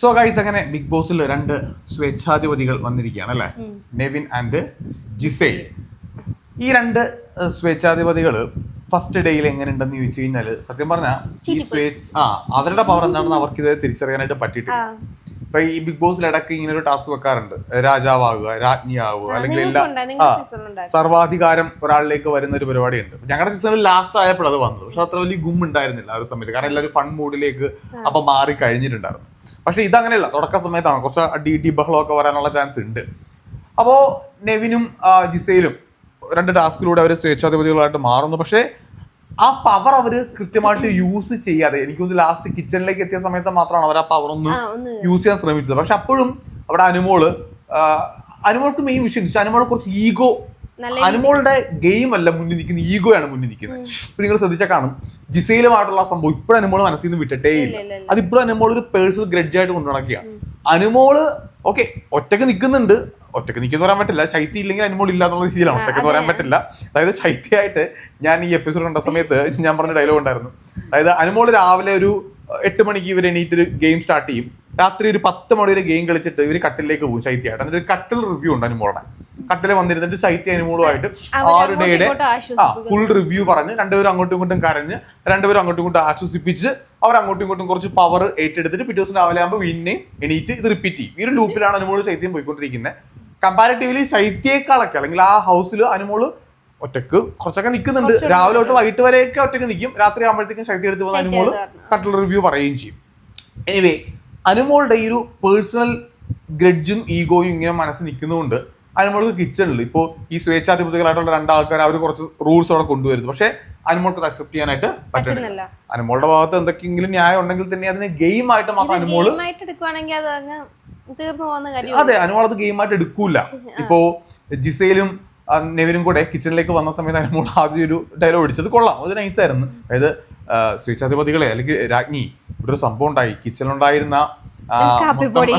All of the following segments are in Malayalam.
സോ ഗൈസ് അങ്ങനെ ബിഗ് ബോസിൽ രണ്ട് സ്വേച്ഛാധിപതികൾ വന്നിരിക്കുകയാണ് അല്ലേ? നെവിൻ ആൻഡ് ജിസേ ഈ രണ്ട് സ്വേച്ഛാധിപതികൾ ഫസ്റ്റ് ഡേയിൽ എങ്ങനെ ഉണ്ടെന്ന് ചോദിച്ചു കഴിഞ്ഞാൽ സത്യം പറഞ്ഞാൽ ഈ സ്വേച്ഛ ആ അവരുടെ പവർ എന്താണെന്ന് അവർക്ക് ഇതുവരെ തിരിച്ചറിയാനായിട്ട് പറ്റിയിട്ടില്ല. ഇപ്പൊ ഈ ബിഗ് ബോസിൽ ഇടയ്ക്ക് ഇങ്ങനെ ഒരു ടാസ്ക് വെക്കാറുണ്ട്. രാജാവാകുക രാജ്ഞിയാവുക അല്ലെങ്കിൽ എല്ലാ സർവാധികാരം ഒരാളിലേക്ക് വരുന്ന ഒരു പരിപാടിയുണ്ട്. ഞങ്ങളുടെ സീസണിൽ ലാസ്റ്റ് ആയപ്പോൾ അത് വന്നത്. പക്ഷെ അത്ര വലിയ ഗും ഉണ്ടായിരുന്നില്ല ആ ഒരു സമയത്ത്. കാരണം എല്ലാവരും ഫൺ മൂഡിലേക്ക് അപ്പൊ മാറി കഴിഞ്ഞിട്ടുണ്ടായിരുന്നു. പക്ഷെ ഇതങ്ങനെയല്ല. തുടക്ക സമയത്താണ്. കുറച്ച് അടി ഇടി ബഹളമൊക്കെ വരാനുള്ള ചാൻസ് ഉണ്ട്. അപ്പോ നെവിനും ജിസയിലും രണ്ട് ടാസ്കിലൂടെ അവർ സ്വേച്ഛാധിപതികളായിട്ട് മാറുന്നു. പക്ഷേ ആ പവർ അവർ കൃത്യമായിട്ട് യൂസ് ചെയ്യാതെ എനിക്ക് തോന്നുന്നു ലാസ്റ്റ് കിച്ചണിലേക്ക് എത്തിയ സമയത്ത് മാത്രമാണ് അവർ ആ പവർ ഒന്ന് യൂസ് ചെയ്യാൻ ശ്രമിച്ചത്. പക്ഷെ അപ്പോഴും അവിടെ അനുമോൾ അനുമോൾക്ക് മെയിൻ വിഷയം അനുമോളെ കുറച്ച് ഈഗോ അനുമോളുടെ ഗെയിം അല്ല മുന്നിൽ നിൽക്കുന്ന ഈഗോയാണ് മുന്നിൽ നിൽക്കുന്നത്. ഇപ്പൊ നിങ്ങൾ ശ്രദ്ധിച്ചാൽ കാണും. ജിസയിലുമായിട്ടുള്ള സംഭവം ഇപ്പോഴും അനുമോൾ മനസ്സിൽ നിന്ന് വിട്ടിട്ടേ ഇല്ല. അതിപ്പോഴും അനുമോൾ ഒരു പേഴ്സണൽ ഗ്രഡ്ജ് ആയിട്ട് കൊണ്ടു നടക്കുക അനുമോൾ ഓക്കെ ഒറ്റയ്ക്ക് നിൽക്കുന്നുണ്ട്. ഒറ്റയ്ക്ക് നിൽക്കുന്ന പറയാൻ പറ്റില്ല. ശൈത്യ ഇല്ലെങ്കിൽ അനുമോൾ ഇല്ല എന്നുള്ള രീതിയിലാണ് ഒറ്റയ്ക്ക് പറയാൻ പറ്റില്ല. അതായത് ശൈത്യമായിട്ട് ഞാൻ ഈ എപ്പിസോഡ് കണ്ട സമയത്ത് ഞാൻ പറഞ്ഞ ഡയലോഗ് ഉണ്ടായിരുന്നു. അതായത് അനുമോൾ രാവിലെ ഒരു എട്ട് മണിക്ക് ഇവർ എണീറ്റ് ഒരു ഗെയിം സ്റ്റാർട്ട് ചെയ്യും. രാത്രി ഒരു പത്ത് മണി വരെ ഗെയിം കളിച്ചിട്ട് ഇവർ കട്ടിലേക്ക് പോകും ശൈത്യമായിട്ട് എന്നിട്ട് ഒരു കട്ടിൽ റിവ്യൂ ഉണ്ട് അനുമോളുടെ. കട്ടിലെ വന്നിരുന്നിട്ട് ശൈത്യ അനുമോളുമായിട്ട് അവർ ആ ഫുൾ റിവ്യൂ പറഞ്ഞ് രണ്ടുപേരും അങ്ങോട്ടും ഇങ്ങോട്ടും കരഞ്ഞ് രണ്ടുപേരും അങ്ങോട്ടും ഇങ്ങോട്ടും ആശ്വസിപ്പിച്ച് അവർ അങ്ങോട്ടും ഇങ്ങോട്ടും കുറച്ച് പവർ ഏറ്റെടുത്തിട്ട് പിറ്റേ ദിവസം രാവിലെ ആകുമ്പോൾ വിന്നെയും എണീറ്റ് ഇത് റിപ്പീറ്റ് ചെയ്യും. ഈ ഒരു ലൂപ്പിലാണ് അനുമോൾ ശൈത്യം പോയിക്കൊണ്ടിരിക്കുന്നത് കമ്പാരിറ്റീവ്ലി ശൈത്യേക്കാളൊക്കെ അല്ലെങ്കിൽ ആ ഹൗസിൽ അനുമോൾ ഒറ്റയ്ക്ക് കുറച്ചൊക്കെ നിൽക്കുന്നുണ്ട് രാവിലെ തൊട്ട് വൈകിട്ട് വരെയൊക്കെ ഒറ്റയ്ക്ക് നിൽക്കും രാത്രി ആകുമ്പോഴത്തേക്കും ശൈത്യം എടുത്ത് പോകുന്ന അനുമോൾ കട്ടിൽ റിവ്യൂ പറയുകയും ചെയ്യും. എനിവേ അനുമോളുടെ ഈ ഒരു പേഴ്സണൽ ഗ്രഡ്ജും ഈഗോയും ഇങ്ങനെ മനസ്സിൽ നിൽക്കുന്നതുകൊണ്ട് അനുമോൾക്ക് കിച്ചണിൽ ഇപ്പോൾ ഈ സ്വേച്ഛാധിപതികളായിട്ടുള്ള രണ്ടാൾക്കാർ അവർ കുറച്ച് റൂൾസ് അവിടെ കൊണ്ടുവരുന്നു. പക്ഷേ അനുമോൾക്ക് അത് അക്സെപ്റ്റ് ചെയ്യാനായിട്ട് പറ്റുന്നില്ല അനുമോളുടെ ഭാഗത്ത് എന്തൊക്കെയെങ്കിലും ന്യായം ഉണ്ടെങ്കിൽ തന്നെ അതിനെ ഗെയിം ആയിട്ട് മാത്രം അനുമോൾ എടുക്കുവാണെങ്കിൽ അത് അനുമോൾ അത് ഗെയിം ആയിട്ട് എടുക്കൂല. ഇപ്പോ ജിസയിലും നെവിനും കൂടെ കിച്ചണിലേക്ക് വന്ന സമയത്ത് അനുമോൾ ആദ്യം ഒരു ഡയലോഗ് അടിച്ചത് കൊള്ളാം. അത് നൈസായിരുന്നു അതായത് സ്വേച്ഛാധിപതികളെ അല്ലെങ്കിൽ രാജ്ഞി ഇവിടെ ഒരു സംഭവം ഉണ്ടായി. കിച്ചണിലുണ്ടായിരുന്ന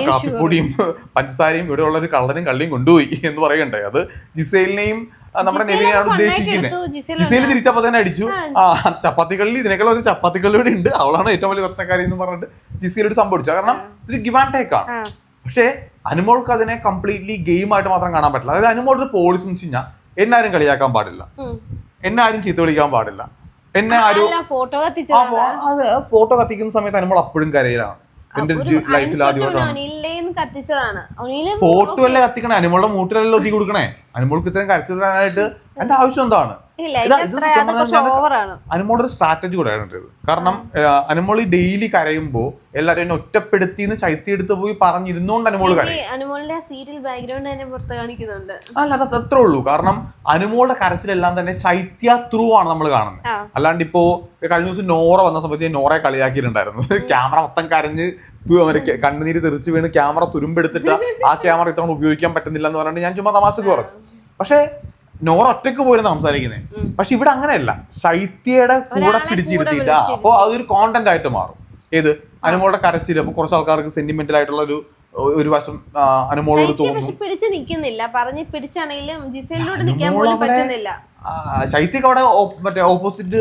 കാപ്പിപ്പൊടിയും പഞ്ചസാരയും ഇവിടെ ഉള്ള ഒരു കള്ളനും കള്ളിയും കൊണ്ടുപോയി എന്ന് പറയണ്ടേ അത് ജിസൈലിനെയും നമ്മുടെ നെല്ലിനെയാണ് നെവിനെയാണ് ഉദ്ദേശിക്കുന്നത്. ജിസൈൽ തിരിച്ചപ്പോ തന്നെ അടിച്ചു. ആ. ചപ്പാത്തികളിൽ ഇതിനേക്കാൾ ഒരു ചപ്പാത്തികളിൽ ഇവിടെ ഉണ്ട്. അവളാണ് ഏറ്റവും വലിയ പ്രശ്നക്കാരി എന്ന് പറഞ്ഞിട്ട് ജിസൈലോട് സംഭവിച്ചു. കാരണം ഇതൊരു ഗിവ് ആൻഡ് ടേക്ക് ആണ്. പക്ഷേ അനുമോൾക്ക് അതിനെ കംപ്ലീറ്റ്ലി ഗെയിം ആയിട്ട് മാത്രം കാണാൻ പറ്റില്ല. അതായത് അനുമോളുടെ ഒരു പോളിസി എന്ന് വെച്ച് കഴിഞ്ഞാൽ എന്നെ ആരും കളിയാക്കാൻ പാടില്ല. എന്നാരും എന്നെ ആരും ചീത്ത വിളിക്കാൻ പാടില്ല. എന്നെ ആരും ഫോട്ടോ കത്തിക്കുന്ന സമയത്ത് അനുമോൾ അപ്പോഴും കരയിലാണ്. എന്റെ ലൈഫിൽ ആദ്യമായിട്ടാണ് കത്തിച്ചതാണ്. ഫോട്ടോ അല്ലേ കത്തിക്കണേ? അനുമോളുടെ മൂട്ടിലല്ലേ ഒതുക്കി കൊടുക്കണേ? അനുമോൾക്ക് ഇത്രയും കരച്ചിടാനായിട്ട് എന്റെ ആവശ്യം എന്താണ്? അനുമോളുടെ ഒരു സ്ട്രാറ്റജി കൂടെ ഇത് കാരണം അനുമോൾ ഡെയിലി കരയുമ്പോ എല്ലാരും എന്നെ ഒറ്റപ്പെടുത്തി ശൈത്യ എടുത്ത് പോയി പറഞ്ഞിരുന്നോണ്ട് അനുമോൾ ആ സീരിയൽ ബാക്ക്ഗ്രൗണ്ട് തന്നെ പുറത്ത് കാണിക്കുന്നുണ്ട്. അല്ല അത് അത്രേ ഉള്ളൂ. കാരണം അനുമോളുടെ കരച്ചിലെല്ലാം തന്നെ ശൈത്യ ത്രൂ ആണ് നമ്മൾ കാണുന്നത്. അല്ലാണ്ട് ഇപ്പോ കഴിഞ്ഞ ദിവസം നോറ വന്ന സമയത്ത് ഞാൻ നോറയെ കളിയാക്കിയിട്ടുണ്ടായിരുന്നു. ക്യാമറ മൊത്തം കരഞ്ഞ് കണ്ണുനീര് തെറിച്ച് വീണ് ക്യാമറ തുരുമ്പെടുത്തിട്ട് ആ ക്യാമറ ഇത്ര ഉപയോഗിക്കാൻ പറ്റുന്നില്ല എന്ന് പറഞ്ഞിട്ട് ഞാൻ ചുമ്മാ തമാശക്ക് പറഞ്ഞു. പക്ഷേ നോറ ഒറ്റയ്ക്ക് പോയിരുന്നു സംസാരിക്കുന്നത് പക്ഷെ ഇവിടെ അങ്ങനെയല്ല. ശൈത്യയുടെ കൂടെ പിടിച്ചിരുത്തിയിട്ട്. അപ്പോൾ അതൊരു കോണ്ടന്റ് ആയിട്ട് മാറും. ഏത്? അനുമോളുടെ കരച്ചിൽ അപ്പൊ കുറച്ച് ആൾക്കാർക്ക് സെന്റിമെന്റൽ ആയിട്ടുള്ള ഒരു ഒരു വശം അനുമോളോട് തോന്നുന്നു. പിടിച്ചു നിൽക്കുന്നില്ല പറഞ്ഞ് പിടിച്ചാണെങ്കിലും ജിസേലിനോട് നിൽക്കാൻ പോലും പറ്റുന്നില്ല. ശൈത്യക്ക് അവിടെ മറ്റേ ഓപ്പോസിറ്റ്.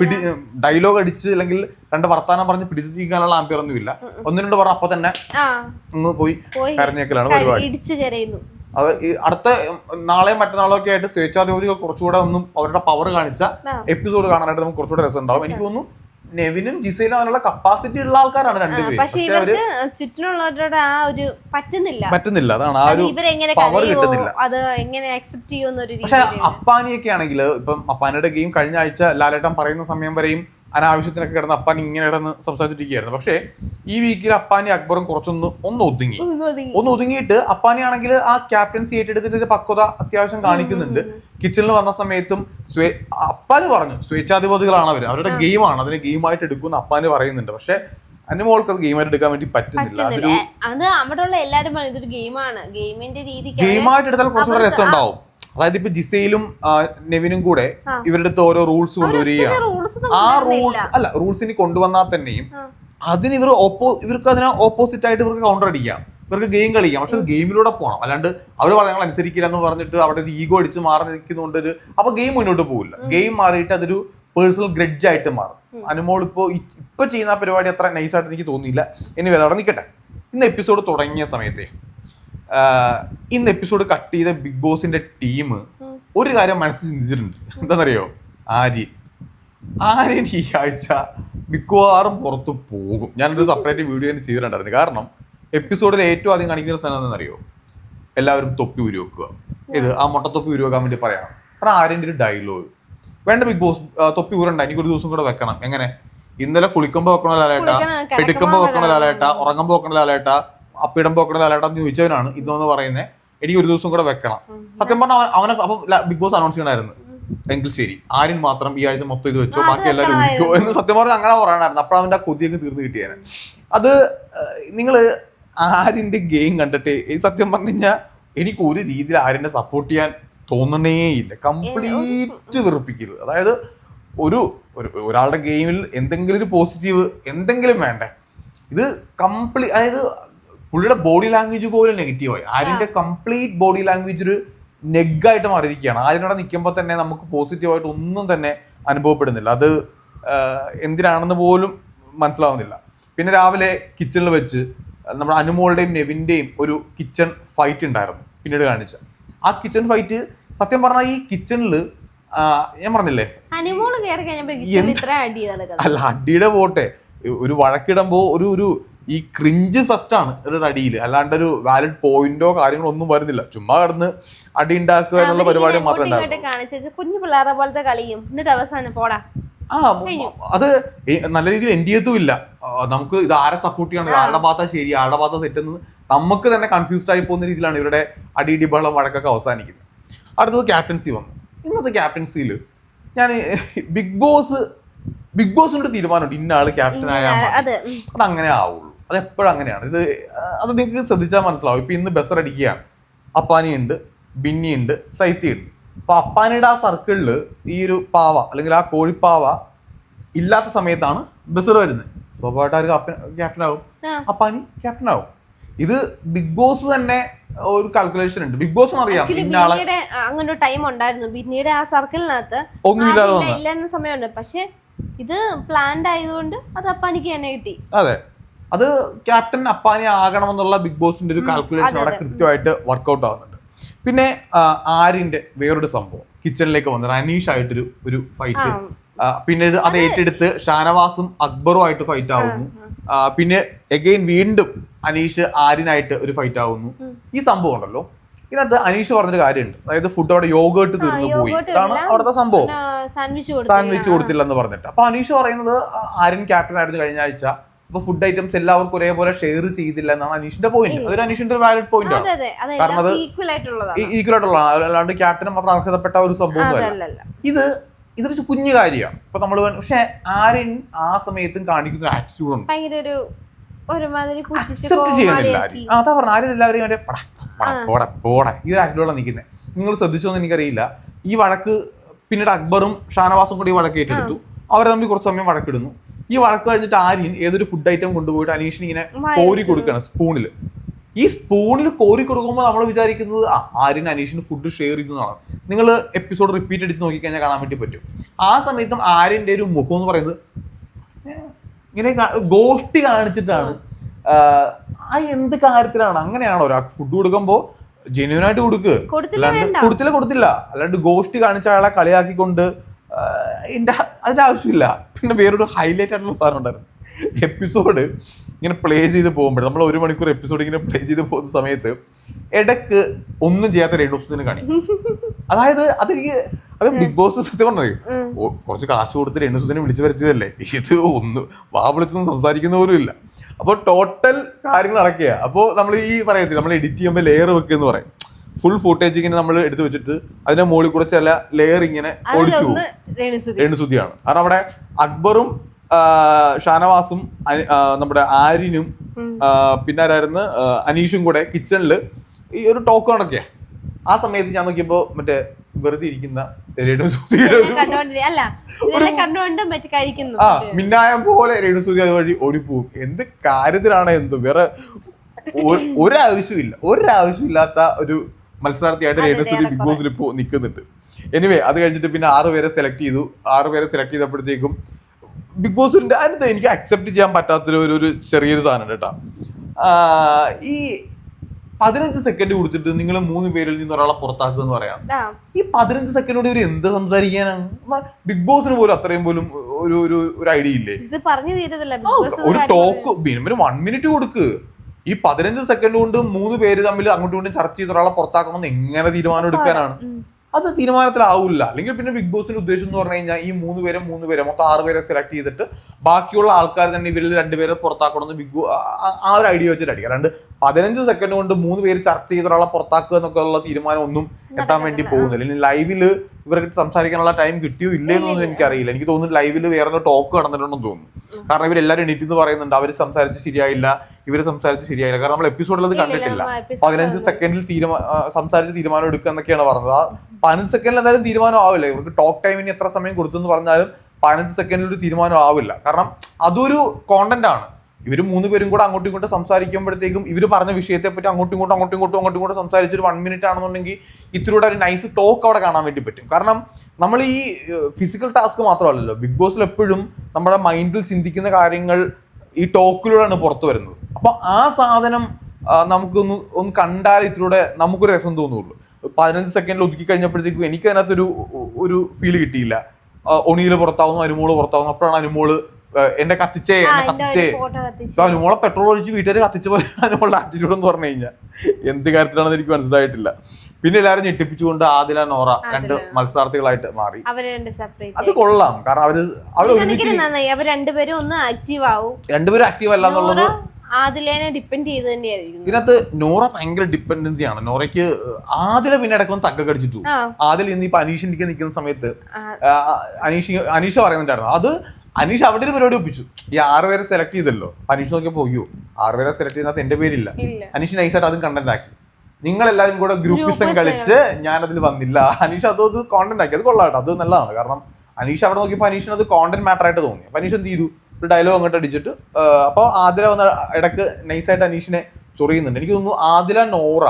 പിടി ഡയലോഗ് അടിച്ച് അല്ലെങ്കിൽ രണ്ട് വർത്താനം പറഞ്ഞ് പിടിച്ചു ചീക്കാനുള്ള ആംപിയർ ഒന്നും ഇല്ല ഒന്ന് രണ്ട് പറഞ്ഞ അപ്പൊ തന്നെ അങ്ങ് പോയി പോയി. കരഞ്ഞേക്കലാണ് പരിപാടി. ഇടിച്ചു കരയുന്നു. അത് ഈ അടുത്ത നാളെയും മറ്റന്നാളോ ഒക്കെ ആയിട്ട് സ്വേച്ഛാധിപതികൾ കുറച്ചുകൂടെ ഒന്നും അവരുടെ പവർ കാണിച്ച എപ്പിസോഡ് കാണാനായിട്ട് നമുക്ക് കുറച്ചുകൂടെ രസം ഉണ്ടാവും എനിക്ക് തോന്നുന്നു നെവിനും ജിസയിലും അതിനുള്ള കപ്പാസിറ്റി ഉള്ള ആൾക്കാരാണ് രണ്ടുപേരും. പക്ഷെ അവർ ചുറ്റിനുള്ളവരുടെ ആ ഒരു പറ്റുന്നില്ല. പറ്റുന്നില്ല. അതാണ് ആ ഒരു പവർ കിട്ടുന്നില്ല. അത് എങ്ങനെ അക്സെപ്റ്റ് ചെയ്യുമെന്നൊരു പക്ഷെ അപ്പാനിയൊക്കെ ആണെങ്കിൽ ഇപ്പം അപ്പാനിയുടെ ഗെയിം കഴിഞ്ഞ ആഴ്ച ലാലേട്ടൻ പറയുന്ന സമയം വരെയും അനാവശ്യത്തിനൊക്കെ കിടന്ന് അപ്പാൻ ഇങ്ങനെ കിടന്ന് സംസാരിച്ചിരിക്കുകയായിരുന്നു. പക്ഷേ ഈ വീക്കിൽ അപ്പാനി അക്ബറും കുറച്ചൊന്ന് ഒന്ന് ഒതുങ്ങി. ഒന്ന് ഒതുങ്ങിയിട്ട് അപ്പാനി ആണെങ്കിൽ ആ ക്യാപ്റ്റൻസി ഏറ്റെടുത്തിട്ട് പക്വത അത്യാവശ്യം കാണിക്കുന്നുണ്ട്. കിച്ചണിൽ വന്ന സമയത്തും സ്വേ അപ്പാന് പറഞ്ഞു സ്വേച്ഛാധിപതികളാണ് അവർ അവരുടെ ഗെയിമാണ് അതിനെ ഗെയിമായിട്ട് എടുക്കുമെന്ന് അപ്പാന് പറയുന്നുണ്ട്. പക്ഷെ അനുമോൾക്ക് അത് ഗെയിമായിട്ട് എടുക്കാൻ വേണ്ടി പറ്റുന്നില്ല. അത് അവിടെ ഉള്ള എല്ലാരും പറയും ഇതൊരു ഗെയിമാണ് ഗെയിമിന്റെ ഗെയിമായിട്ട് എടുത്താൽ കുറച്ചുകൂടെ രസം ഉണ്ടാവും. അതായത് ഇപ്പൊ ജിസയിലും നെവിനും കൂടെ ഇവരുടെ അടുത്ത് ഓരോ റൂൾസ് കൊണ്ടുവരികയാണ്. ആ റൂൾസ് അല്ല റൂൾസിന് കൊണ്ടുവന്നാൽ തന്നെയും. അതിന് ഇവർ ഓപ്പോ ഇവർക്ക് അതിനെ ഓപ്പോസിറ്റ് ആയിട്ട് ഇവർക്ക് കൗണ്ടർ അടിക്കാം. ഇവർക്ക് ഗെയിം കളിക്കാം. പക്ഷെ ഗെയിമിലൂടെ പോകണം അല്ലാണ്ട് അവർ പറയുന്നത് അനുസരിക്കില്ല എന്ന് പറഞ്ഞിട്ട് അവിടെ ഒരു ഈഗോ അടിച്ച് മാറി നിൽക്കുന്നതുകൊണ്ട് ഒരു അപ്പൊ ഗെയിം മുന്നോട്ട് പോകില്ല ഗെയിം മാറിയിട്ട് അതൊരു പേഴ്സണൽ ഗ്രഡ്ജ് ആയിട്ട് മാറും. അനുമോൾ ഇപ്പോൾ ഇപ്പൊ ചെയ്യുന്ന ആ പരിപാടി അത്ര നൈസ് ആയിട്ട് എനിക്ക് തോന്നിയില്ല. ഇനി അവിടെ നിൽക്കട്ടെ. ഇന്ന് എപ്പിസോഡ് തുടങ്ങിയ സമയത്തെ. ഇന്ന് എപ്പിസോഡ് കട്ട് ചെയ്ത ബിഗ് ബോസിന്റെ ടീം ഒരു കാര്യം മനസ്സിൽ ചിന്തിച്ചിട്ടുണ്ട്. എന്താണെന്നറിയോ? ആര്യൻ ആര്യൻ ഈ ആഴ്ച മിക്കവാറും പുറത്ത് പോകും. ഞാനൊരു സെപ്പറേറ്റ് വീഡിയോ തന്നെ ചെയ്തിട്ടുണ്ടായിരുന്നു. കാരണം എപ്പിസോഡിൽ ഏറ്റവും ആദ്യം കാണിക്കുന്ന സ്ഥലം എന്താണെന്നറിയോ? എല്ലാവരും തൊപ്പി ഉരുവെക്കുക ഇത് ആ മുട്ടത്തൊപ്പി ഉരി വെക്കാൻ വേണ്ടി പറയണം. അപ്പം ആര്യന്റെ ഒരു ഡയലോഗ് വേണ്ട ബിഗ് ബോസ് തൊപ്പി ഊരണ്ട. എനിക്ക് ഒരു ദിവസം കൂടെ വെക്കണം. എങ്ങനെ? ഇന്നലെ കുളിക്കുമ്പോൾ വെക്കണ ലാലേട്ട? എടുക്കുമ്പോൾ വെക്കണ ലാലേട്ട? ഉറങ്ങുമ്പോൾ വെക്കണ ലാലേട്ട? അപ്പിടുമ്പോ പോക്കണ ലാലേട്ട എന്ന് ചോദിച്ചവനാണ് ഇതെന്ന് പറയുന്നത് എനിക്ക് ഒരു ദിവസം കൂടെ വെക്കണം. സത്യം പറഞ്ഞാൽ അവനെ അപ്പൊ ബിഗ് ബോസ് അനൗൺസ് ചെയ്യണമായിരുന്നു എങ്കിൽ ശരി ആര്യൻ മാത്രം ഈ ആഴ്ച മൊത്തം ഇത് വെച്ചോ ബാക്കി എല്ലാവരും വെക്കണമായിരുന്നു. എന്ന് സത്യം പറഞ്ഞാൽ അങ്ങനെ പറയണമായിരുന്നു അപ്പോൾ അവന്റെ ആ കൊതിയൊക്കെ തീർന്നു കിട്ടിയാണ് അത് നിങ്ങൾ ആരിന്റെ ഗെയിം കണ്ടിട്ട് ഈ സത്യം പറഞ്ഞു കഴിഞ്ഞാൽ എനിക്ക് ഒരു രീതിയിൽ ആര്യനെ സപ്പോർട്ട് ചെയ്യാൻ തോന്നണേയില്ല കംപ്ലീറ്റ് വെറുപ്പിക്കരുത്. അതായത് ഒരു ഒരു- ഒരാളുടെ ഗെയിമിൽ എന്തെങ്കിലും ഒരു പോസിറ്റീവ് എന്തെങ്കിലും വേണ്ടേ. ഇത് കംപ്ലീറ്റ് അതായത് പുള്ളിയുടെ ബോഡി ലാംഗ്വേജ് പോലും നെഗറ്റീവായി ആര്യന്റെ കംപ്ലീറ്റ് ബോഡി ലാംഗ്വേജ് ഒരു നെഗായിട്ട് മാറിയിരിക്കുകയാണ്. ആര്യനോടെ നിൽക്കുമ്പോൾ തന്നെ നമുക്ക് പോസിറ്റീവായിട്ട് ഒന്നും തന്നെ അനുഭവപ്പെടുന്നില്ല. അത് എന്തിനാണെന്ന് പോലും മനസ്സിലാവുന്നില്ല. പിന്നെ രാവിലെ കിച്ചണിൽ വെച്ച് നമ്മുടെ അനുമോളുടെയും നെവിന്റെയും ഒരു കിച്ചൺ ഫൈറ്റ് ഉണ്ടായിരുന്നു പിന്നീട് കാണിച്ച ആ കിച്ചൺ ഫൈറ്റ് സത്യം പറഞ്ഞാൽ ഈ കിച്ചണിൽ ഞാൻ പറഞ്ഞില്ലേ? അല്ല അടിയുടെ പോട്ടെ. ഒരു വഴക്കിടുമ്പോൾ ഒരു ഒരു ഈ ക്രിഞ്ച് ഫസ്റ്റ് ആണ് ഒരു അടിയിൽ. അല്ലാണ്ട് ഒരു വാലിഡ് പോയിന്റോ കാര്യങ്ങളോ ഒന്നും വരുന്നില്ല. ചുമ്മാ കടന്ന് അടി ഉണ്ടാക്കുക എന്നുള്ള പരിപാടി മാത്രമേ കാണിച്ചു വെച്ചാൽ കുഞ്ഞു പിള്ളേരെ പോലത്തെ കളിയും എന്നിട്ട് അവസാനം പോടാ. ആ അത് നല്ല രീതിയിൽ എൻഡ് എത്തും ഇല്ല. നമുക്ക് ഇത് ആരെ സപ്പോർട്ട് ചെയ്യണം? ആരുടെ ഭാഗത്താ ശരി ആരുടെ ഭാഗത്താ തെറ്റെന്ന് നമുക്ക് തന്നെ കൺഫ്യൂസ്ഡ് ആയി പോകുന്ന രീതിയിലാണ് ഇവരുടെ അടിയിടി ബഹളം വഴക്കൊക്കെ അവസാനിക്കുന്നത്. അടുത്തത് ക്യാപ്റ്റൻസി വന്നു. ഇന്നത്തെ ക്യാപ്റ്റൻസിയിൽ ഞാൻ ബിഗ് ബോസ് ബിഗ് ബോസിന്റെ തീരുമാനമുണ്ട്. ഇന്ന ആൾ ക്യാപ്റ്റൻ ആയാൽ അത്. അങ്ങനെ ആവുള്ളൂ. അത് എപ്പോഴും അങ്ങനെയാണ്. ഇത് അത് നിങ്ങൾക്ക് ശ്രദ്ധിച്ചാൽ മനസ്സിലാവും. ഇപ്പൊ ഇന്ന് ബസർ അടിക്കുകയാണ്. അപ്പാനി ഉണ്ട് ബിന്നി ഉണ്ട് സൈത്തി ഉണ്ട്. അപ്പൊ അപ്പാനിയുടെ ആ സർക്കിളിൽ ഈ ഒരു പാവ അല്ലെങ്കിൽ ആ കോഴിപ്പാവ ഇല്ലാത്ത സമയത്താണ് ബസർ വരുന്നത്. സ്വാഭാവികമായിട്ട് ആർക്ക് ക്യാപ്റ്റൻ ആവും അപ്പാനി ക്യാപ്റ്റൻ ആവും ഇത് ബിഗ് ബോസ് തന്നെ ഒരു കാൽക്കുലേഷൻ ഉണ്ട്. ബിഗ് ബോസ് അറിയാം അങ്ങനെ ഒരു ടൈം ഉണ്ടായിരുന്നു. ബിന്നിയുടെ ആ സർക്കിളിനകത്ത് ഒന്നുമില്ലാതെ സമയമുണ്ട്. പക്ഷെ ഇത് പ്ലാൻഡ് ആയതുകൊണ്ട് അത് അപ്പാനിക്ക് തന്നെ കിട്ടി. അതെ. അത് ക്യാപ്റ്റൻ അപ്പാനി ആകണമെന്നുള്ള ബിഗ് ബോസിന്റെ ഒരു കാൽക്കുലേഷൻ അവിടെ. കൃത്യമായിട്ട് വർക്കൗട്ട് ആവുന്നുണ്ട്. പിന്നെ ആരിന്റെ ആര്യന്റെ വേറൊരു സംഭവം. കിച്ചണിലേക്ക് വന്നത് അനീഷ് ആയിട്ടൊരു ഒരു ഫൈറ്റ് പിന്നെ പിന്നീട് അത് ഏറ്റെടുത്ത് ഷാനവാസും അക്ബറും ആയിട്ട് ഫൈറ്റ് ആവുന്നു. പിന്നെ എഗെയിൻ വീണ്ടും അനീഷ് ആര്യനായിട്ട് ഒരു ഫൈറ്റ് ആവുന്നു. ഈ സംഭവം ഉണ്ടല്ലോ. ഇതിനകത്ത് അനീഷ് പറഞ്ഞൊരു കാര്യമുണ്ട്. അതായത് ഫുഡ് അവിടെ യോഗേട്ട് തീർന്നു പോയി. ഇതാണ് അവിടുത്തെ സംഭവം. സാൻഡ്വിച്ച് കൊടുത്തില്ല എന്ന് പറഞ്ഞിട്ട്. അപ്പൊ അനീഷ് പറയുന്നത് ആര്യൻ ക്യാപ്റ്റൻ ആയിരുന്നു കഴിഞ്ഞ ആഴ്ച. അപ്പൊ ഫുഡ് ഐറ്റംസ് എല്ലാവർക്കും ഒരേപോലെ ഷെയർ ചെയ്തില്ല എന്നാണ് അനീഷിന്റെ പോയിന്റ് അതൊരു അനീഷിന്റെ ഒരു വാലിഡ് പോയിന്റ് ആണ് കാരണം അത് ഈക്വൽ ആയിട്ടുള്ളതാണ്. അല്ലാണ്ട് ക്യാപ്റ്റന് മാത്രം അർഹതപ്പെട്ട ഒരു സംഭവം ഇത് ഇത് വെച്ച് കുഞ്ഞു കാര്യമാണ്. ഇപ്പൊ നമ്മൾ പക്ഷെ ആരും ആ സമയത്തും കാണിക്കുന്ന ആറ്റിറ്റ്യൂഡ് ഉണ്ട്. അക്സെപ്റ്റ് അതാ പറഞ്ഞ. ആരും എല്ലാവരും മറ്റേ പോടെ പടാ, ഈ ഒരു ആറ്റിറ്റ്യൂഡാണ് നിൽക്കുന്നത് നിങ്ങൾ ശ്രദ്ധിച്ചോന്ന് എനിക്കറിയില്ല. ഈ വഴക്ക് പിന്നീട് അക്ബറും ഷാനവാസും കൂടി ഈ വഴക്ക് ഏറ്റെടുത്തു. അവരെ തമ്മിൽ കുറച്ച് സമയം വഴക്കിടുന്നു. ഈ വഴക്ക് കഴിഞ്ഞിട്ട് ആര്യൻ ഏതൊരു ഫുഡ് ഐറ്റം കൊണ്ടുപോയിട്ട് അനീഷിന് ഇങ്ങനെ കോരി കൊടുക്കണം സ്പൂണിൽ ഈ സ്പൂണിൽ കോരി കൊടുക്കുമ്പോൾ നമ്മൾ വിചാരിക്കുന്നത് ആ ആര്യൻ അനീഷിന് ഫുഡ് ഷെയർ ചെയ്യുന്നതാണ് നിങ്ങൾ എപ്പിസോഡ് റിപ്പീറ്റ് അടിച്ച് നോക്കിക്കഴിഞ്ഞാൽ കാണാൻ വേണ്ടി പറ്റും. ആ സമയത്തും ആര്യന്റെ ഒരു മുഖം എന്ന് പറയുന്നത് ഇങ്ങനെ ഗോഷ്ടി കാണിച്ചിട്ടാണ്. ആ എന്ത് കാര്യത്തിലാണ്? അങ്ങനെയാണോ ഒരാൾക്ക് ഫുഡ് കൊടുക്കുമ്പോൾ ജെന്യൂൻ ആയിട്ട് കൊടുക്കുക അല്ലാണ്ട്. കൊടുത്തില്ല കൊടുത്തില്ല. അല്ലാണ്ട് ഗോഷ്ടി കാണിച്ച ആളെ കളിയാക്കിക്കൊണ്ട് ആഹ് അതിന്റെ ആവശ്യമില്ല. പിന്നെ വേറൊരു ഹൈലൈറ്റ് ആയിട്ടുള്ള സാധനം ഉണ്ടായിരുന്നു. എപ്പിസോഡ് ഇങ്ങനെ പ്ലേ ചെയ്ത് പോകുമ്പോൾ നമ്മൾ ഒരു മണിക്കൂർ എപ്പിസോഡ് ഇങ്ങനെ പ്ലേ ചെയ്ത് പോകുന്ന സമയത്ത് ഇടയ്ക്ക് ഒന്നും ചെയ്യാത്ത രണ്ടു ദിവസത്തിന് കാണി അതായത് അതെനിക്ക് അത് ബിഗ് ബോസ് സത്യം പറഞ്ഞു കുറച്ച് കാശ് കൊടുത്ത് രണ്ടു ദിവസത്തിന് വിളിച്ചു വരുത്തിയതല്ലേ ഇത് ഒന്ന് വാ വിളിച്ചൊന്നും സംസാരിക്കുന്ന പോലും ഇല്ല. അപ്പോൾ ടോട്ടൽ കാര്യങ്ങൾ അടക്കുക അപ്പോൾ നമ്മൾ ഈ പറയത്തില്ല നമ്മൾ എഡിറ്റ് ചെയ്യുമ്പോൾ ലെയർ വെക്കുക എന്ന് പറയും. ഫുൾ ഫുട്ടേജ് ഇങ്ങനെ നമ്മൾ എടുത്തു വെച്ചിട്ട് അതിന്റെ മുകളിൽ കൂടെ ചില ലെയർ ഇങ്ങനെ ഒഴിച്ചു രേണുസുദ്ധിയാണ് രേണുസുതിയാണ്. കാരണം അവിടെ അക്ബറും ഷാനവാസും നമ്മുടെ ആര്യനും. പിന്നെ ആരായിരുന്നു? അനീഷും കൂടെ കിച്ചണിൽ ഈ ഒരു ടോക്ക് നടക്കുക ആ സമയത്ത് ഞാൻ നോക്കിയപ്പോ മറ്റേ വെറുതെ ഇരിക്കുന്ന മിന്നായ പോലെ രേണുസുതി അതുവഴി ഓടിപ്പോവും. എന്ത് കാര്യത്തിലാണ് എന്ത്? വേറെ ഒരാവശ്യമില്ല. ഒരാവശ്യമില്ലാത്ത ഒരു മത്സരാർത്ഥിയായിട്ട് രേണുസുതി ബിഗ്. ബോസിൽ ഇപ്പോൾ നിൽക്കുന്നുണ്ട് എനിവേ അത് കഴിഞ്ഞിട്ട് പിന്നെ ആറ് പേരെ സെലക്ട് ചെയ്തു. ആറ് പേരെ സെലക്ട് ചെയ്തപ്പോഴത്തേക്കും ബിഗ് ബോസിന്റെ അതിനകത്ത് എനിക്ക് അക്സെപ്റ്റ് ചെയ്യാൻ പറ്റാത്തൊരു ഒരു ചെറിയൊരു സാധനം കേട്ടോ. ഈ പതിനഞ്ച് സെക്കൻഡ് കൊടുത്തിട്ട് നിങ്ങൾ മൂന്ന് പേരിൽ നിന്ന് ഒരാളെ പുറത്താക്കുക എന്ന് പറയാം. ഈ പതിനഞ്ച് സെക്കൻഡോട് ഇവർ എന്ത് സംസാരിക്കാനാണ്? ബിഗ് ബോസിന് പോലും അത്രയും പോലും ഒരു ഒരു ഐഡിയ ഇല്ലേ? ഇത് പറഞ്ഞു തീരത്തില്ല. ബിഗ് ബോസ് ഒരു ടോക്ക് മിനിമം വൺ മിനിറ്റ് കൊടുക്ക്. ഈ പതിനഞ്ച് സെക്കൻഡ് കൊണ്ട് മൂന്ന് പേര് തമ്മിൽ അങ്ങോട്ടും ഇങ്ങോട്ടും ചർച്ച ചെയ്ത് ഒരാളെ പുറത്താക്കണമെന്ന് എങ്ങനെ തീരുമാനം എടുക്കാനാണ്? അത് തീരുമാനത്തിലാവില്ല അല്ലെങ്കിൽ പിന്നെ ബിഗ് ബോസിന്റെ ഉദ്ദേശം എന്ന് പറഞ്ഞു കഴിഞ്ഞാൽ ഈ മൂന്ന് പേരെ മൂന്ന് പേരെ മൊത്തം ആറ് പേരെ സെലക്ട് ചെയ്തിട്ട് ബാക്കിയുള്ള ആൾക്കാർ തന്നെ ഇവരിൽ രണ്ടുപേരെ പുറത്താക്കണമെന്ന് ബിഗ് ബോ ആ- ആ ഒരു ഐഡിയ വെച്ചിട്ട് അടിക്കുക. അല്ലാണ്ട് പതിനഞ്ച് സെക്കൻഡ് കൊണ്ട് മൂന്ന് പേര് ചർച്ച ചെയ്ത ഒരാളെ പുറത്താക്കുക എന്നൊക്കെ ഉള്ള തീരുമാനം ഒന്നും എത്താൻ വേണ്ടി പോകുന്നില്ല. ഇനി ലൈവിൽ ഇവർക്ക് സംസാരിക്കാനുള്ള ടൈം കിട്ടിയോ ഇല്ലേന്നൊന്നും എനിക്കറിയില്ല. എനിക്ക് തോന്നുന്നു ലൈവിൽ വേറെ ടോക്ക് നടന്നിട്ടുണ്ടെന്ന് തോന്നുന്നു. കാരണം ഇവരെല്ലാവരും എണീറ്റ് എന്ന് പറയുന്നുണ്ട് അവർ സംസാരിച്ച് ശരിയായില്ല ഇവർ സംസാരിച്ച് ശരിയായില്ല. കാരണം നമ്മൾ എപ്പിസോഡിൽ അത് കണ്ടിട്ടില്ല. പതിനഞ്ച് സെക്കൻഡിൽ തീരുമാനം സംസാരിച്ച് തീരുമാനം എടുക്കുക എന്നൊക്കെയാണ് പറഞ്ഞത്. ആ പതിനഞ്ച് സെക്കൻഡിൽ എന്തായാലും തീരുമാനം ആവില്ല. ഇവർക്ക് ടോക്ക് ടൈമിന് എത്ര സമയം കൊടുത്തു എന്ന് പറഞ്ഞാലും പതിനഞ്ച് സെക്കൻഡിൽ ഒരു തീരുമാനം ആവില്ല. കാരണം അതൊരു കോണ്ടന്റ് ആണ്. ഇവർ മൂന്ന് പേരും കൂടെ അങ്ങോട്ടും ഇങ്ങോട്ടും സംസാരിക്കുമ്പോഴത്തേക്കും ഇവർ പറഞ്ഞ വിഷയത്തെ പറ്റി അങ്ങോട്ടും ഇങ്ങോട്ടും അങ്ങോട്ടും ഇങ്ങോട്ടും അങ്ങോട്ടും ഇങ്ങോട്ടും സംസാരിച്ചൊരു വൺ മിനിറ്റ് ആണെന്നുണ്ടെങ്കിൽ ഇത്തിലൂടെ ഒരു നൈസ് ടോക്ക് അവിടെ കാണാൻ വേണ്ടി പറ്റും. കാരണം നമ്മൾ ഈ ഫിസിക്കൽ ടാസ്ക് മാത്രമല്ലല്ലോ. ബിഗ് ബോസിൽ എപ്പോഴും നമ്മുടെ മൈൻഡിൽ ചിന്തിക്കുന്ന കാര്യങ്ങൾ ഈ ടോക്കിലൂടെയാണ് പുറത്തു വരുന്നത്. അപ്പൊ ആ സാധനം നമുക്കൊന്ന് ഒന്ന് കണ്ടാൽ ഇതിലൂടെ നമുക്കൊരു രസം തോന്നുള്ളൂ. പതിനഞ്ച് സെക്കൻഡിൽ ഒതുക്കി കഴിഞ്ഞപ്പോഴത്തേക്കും എനിക്ക് അതിനകത്തൊരു ഒരു ഫീൽ കിട്ടിയില്ല. ഒണിയിൽ പുറത്താവുന്നു അനുമോൾ പുറത്താവുന്നു. അപ്പോഴാണ് അനുമോൾ എന്നെ കത്തിച്ചേ എന്നെ കത്തിച്ചേ. അനുമോളെ പെട്രോൾ ഒഴിച്ച് വീട്ടുകാർ കത്തിച്ച പോലെ അനുമോളുടെ ആറ്റിറ്റ്യൂഡ് എന്ന് പറഞ്ഞു കഴിഞ്ഞാൽ എന്ത് കാര്യത്തിലാണെന്ന് എനിക്ക് മനസ്സിലായിട്ടില്ല. പിന്നെ എല്ലാവരും ഞെട്ടിപ്പിച്ചുകൊണ്ട് ആദില നോറ രണ്ട് മത്സരാർത്ഥികളായിട്ട് മാറി. അവർ അത് കൊള്ളാം. കാരണം അവർ അവർ ഒരുമിച്ച് രണ്ടുപേരും ഒന്ന് ആക്റ്റീവ് ആവും. രണ്ടുപേരും ആക്റ്റീവ് അല്ല എന്നുള്ളത് നോറ ആദിലേനെ ഡിപ്പെൻഡ് ചെയ്ത് തന്നെയായിരിക്കും ഇതിനകത്ത് നോറ ഭയങ്കര ഡിപ്പെൻഡൻസി ആണ്. നോറയ്ക്ക് ആദില പിന്നെ ഇടക്കൊന്ന് തക്ക കടിച്ചിട്ടു ആദില ആദിൽ ഇന്ന് ഇപ്പൊ അനീഷിന്റെ നിൽക്കുന്ന സമയത്ത് അനീഷ് അനീഷ പറയുന്നുണ്ടായിരുന്നു. അത് അനീഷ് അവിടെ ഒരു പരിപാടി ഒപ്പിച്ചു. ഈ ആറുപേരെ സെലക്ട് ചെയ്തല്ലോ. അനീഷ് നോക്കിയപ്പോ അയ്യോ ആറുപേരെ സെലക്ട് ചെയ്യുന്നത് എന്റെ പേരില്ല. അനീഷ് നൈസായിട്ട് അതും കണ്ടന്റ് ആക്കി. നിങ്ങൾ എല്ലാവരും കൂടെ ഗ്രൂപ്പിസം കളിച്ച് ഞാൻ അതിൽ വന്നില്ല. അനീഷ് അത് അത് കോണ്ടന്റ് ആക്കി. അത് കൊള്ളാട്ടോ. അത് നല്ലതാണ്. കാരണം അനീഷ് അവിടെ നോക്കിയപ്പോൾ അനീഷിന് അത് കോണ്ടന്റ് മാറ്റർ ആയിട്ട് തോന്നി. അപ്പൊ അനീഷ് എന്ത് ചെയ്തു? ഒരു ഡയലോഗ് അങ്ങോട്ട് അടിച്ചിട്ട് അപ്പോൾ ആദില വന്ന ഇടയ്ക്ക് നൈസായിട്ട് അനീഷിനെ ചൊറിയുന്നുണ്ട്. എനിക്ക് തോന്നുന്നു ആദില നോറ